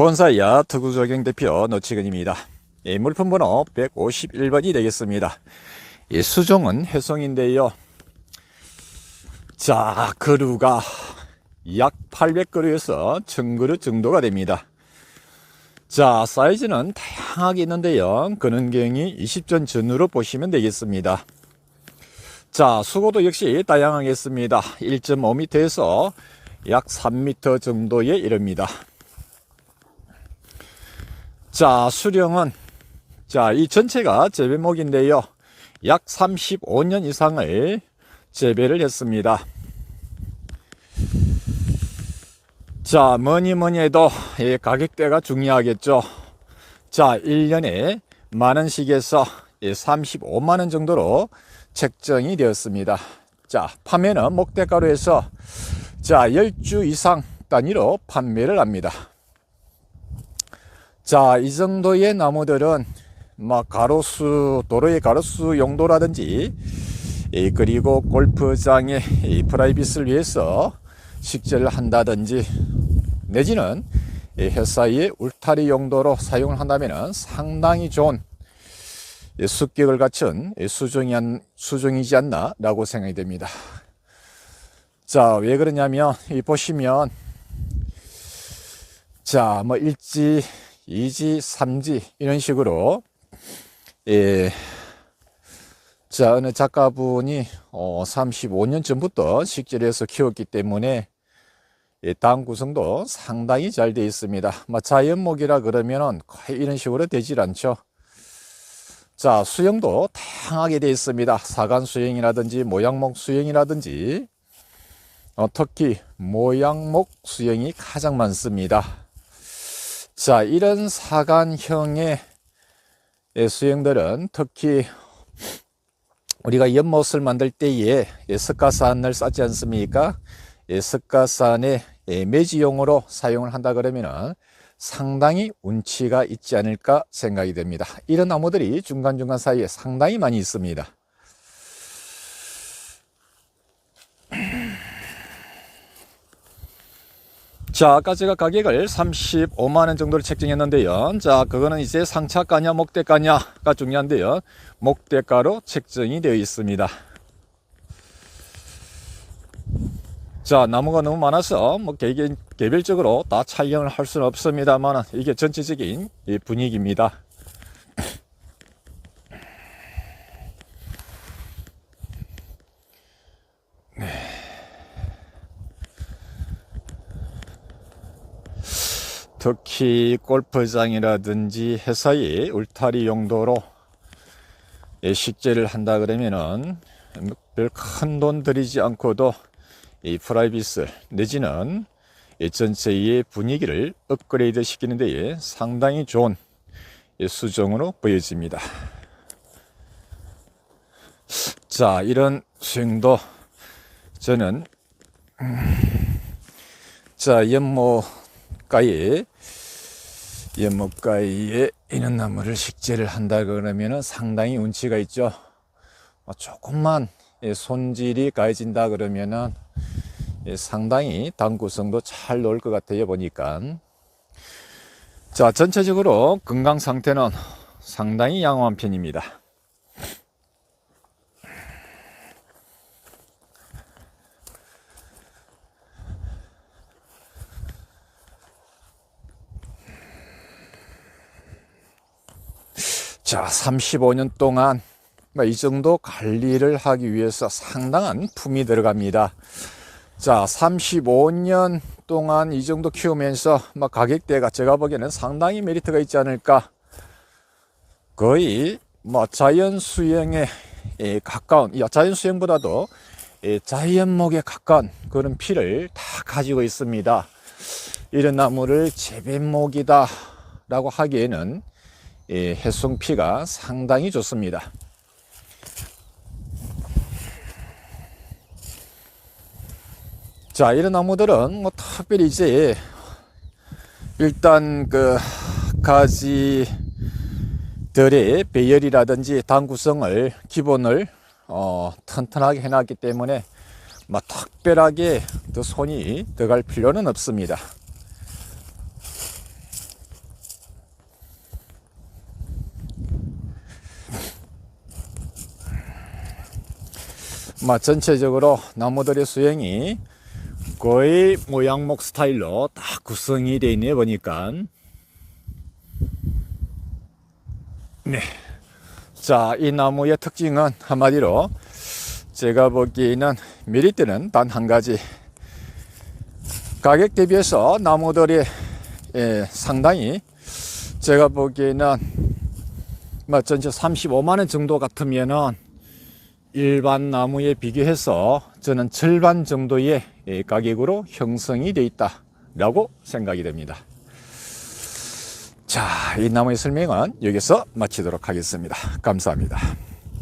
본사이야 특구조경 대표 노치근입니다. 예, 물품 번호 151번이 되겠습니다. 예, 수종은 해송인데요. 자, 그루가 약 800그루에서 1000그루 정도가 됩니다. 자, 사이즈는 다양하게 있는데요. 근원경이 20전 전후로 보시면 되겠습니다. 자, 수고도 역시 다양하겠습니다. 1.5m에서 약 3m 정도에 이릅니다. 자, 수령은 자, 이 전체가 재배목인데요. 약 35년 이상을 재배를 했습니다. 자, 뭐니 뭐니 해도 이 가격대가 중요하겠죠. 자, 1년에 만 원씩에서 35만 원 정도로 책정이 되었습니다. 자, 판매는 목대가루에서 자, 10주 이상 단위로 판매를 합니다. 자, 이 정도의 나무들은 막 가로수, 도로의 가로수 용도라든지 이 그리고 골프장의 이 프라이빗을 위해서 식재를 한다든지 내지는 이 회사의 울타리 용도로 사용을 한다면 상당히 좋은 이 습격을 갖춘 이 수종이, 한- 수종이지 않나라고 생각이 됩니다. 자, 왜 그러냐면, 이 보시면, 자, 뭐, 일지, 이지, 삼지, 이런 식으로, 예, 자, 어느 작가분이, 어, 35년 전부터 식재를 해서 키웠기 때문에, 예, 당 구성도 상당히 잘 되어 있습니다. 뭐, 자연목이라 그러면은 거의 이런 식으로 되질 않죠. 자, 수영도 다양하게 되어 있습니다. 사간 수영이라든지, 모양목 수영이라든지, 어, 특히 모양목 수영이 가장 많습니다. 자, 이런 사간형의 예, 수영들은 특히 우리가 연못을 만들 때에 예, 석가산을 쌓지 않습니까? 예, 석가산의 예, 매지용으로 사용을 한다 그러면은 상당히 운치가 있지 않을까 생각이 됩니다. 이런 나무들이 중간중간 사이에 상당히 많이 있습니다. 자, 아까 제가 가격을 35만원 정도를 책정했는데요. 자, 그거는 이제 상차가냐, 목대가냐가 중요한데요. 목대가로 책정이 되어 있습니다. 자, 나무가 너무 많아서 뭐 개개, 개별적으로 다 촬영을 할 수는 없습니다만 이게 전체적인 이 분위기입니다. 특히 골프장이라든지 회사의 울타리 용도로 예, 식재를 한다 그러면은 별 큰 돈 들이지 않고도 이 프라이빗을 내지는 이 전체의 분위기를 업그레이드 시키는 데에 상당히 좋은 이 수종으로 보여집니다. 자, 이런 수영도 저는 음, 자연 못가에 연못가에 이런 나무를 식재를 한다 그러면은 상당히 운치가 있죠. 뭐 조금만 예, 손질이 가해진다 그러면은 예, 상당히 당구성도 잘 놓을 것 같아요 보니까 자 전체적으로 건강 상태는 상당히 양호한 편입니다 자 35년 동안 뭐이 정도 관리를 하기 위해서 상당한 품이 들어갑니다 자, 35년 동안 이 정도 키우면서 막 가격대가 제가 보기에는 상당히 메리트가 있지 않을까. 거의 뭐 자연 수영에 예, 가까운, 야, 자연 수영보다도 예, 자연목에 가까운 그런 피를 다 가지고 있습니다. 이런 나무를 재배목이다 라고 하기에는 예, 해송피가 상당히 좋습니다. 자, 이런 나무들은 뭐 특별히 이제 일단 그 가지들의 배열이라든지 당구성을 기본을 어, 튼튼하게 해놨기 때문에 뭐 특별하게 더 손이 들어갈 필요는 없습니다. 뭐 전체적으로 나무들의 수행이 거의 모양목 스타일로 딱 구성이 되어 있네 보니까 네. 자, 이 나무의 특징은 한마디로 제가 보기에는 메리트는 단 한 가지. 가격 대비해서 나무들이 예, 상당히 제가 보기에는 뭐 전체 35만 원 정도 같으면은 일반 나무에 비교해서 저는 절반 정도의 예, 가격으로 형성이 되어 있다 라고 생각이 됩니다. 자, 이 나무의 설명은 여기서 마치도록 하겠습니다. 감사합니다.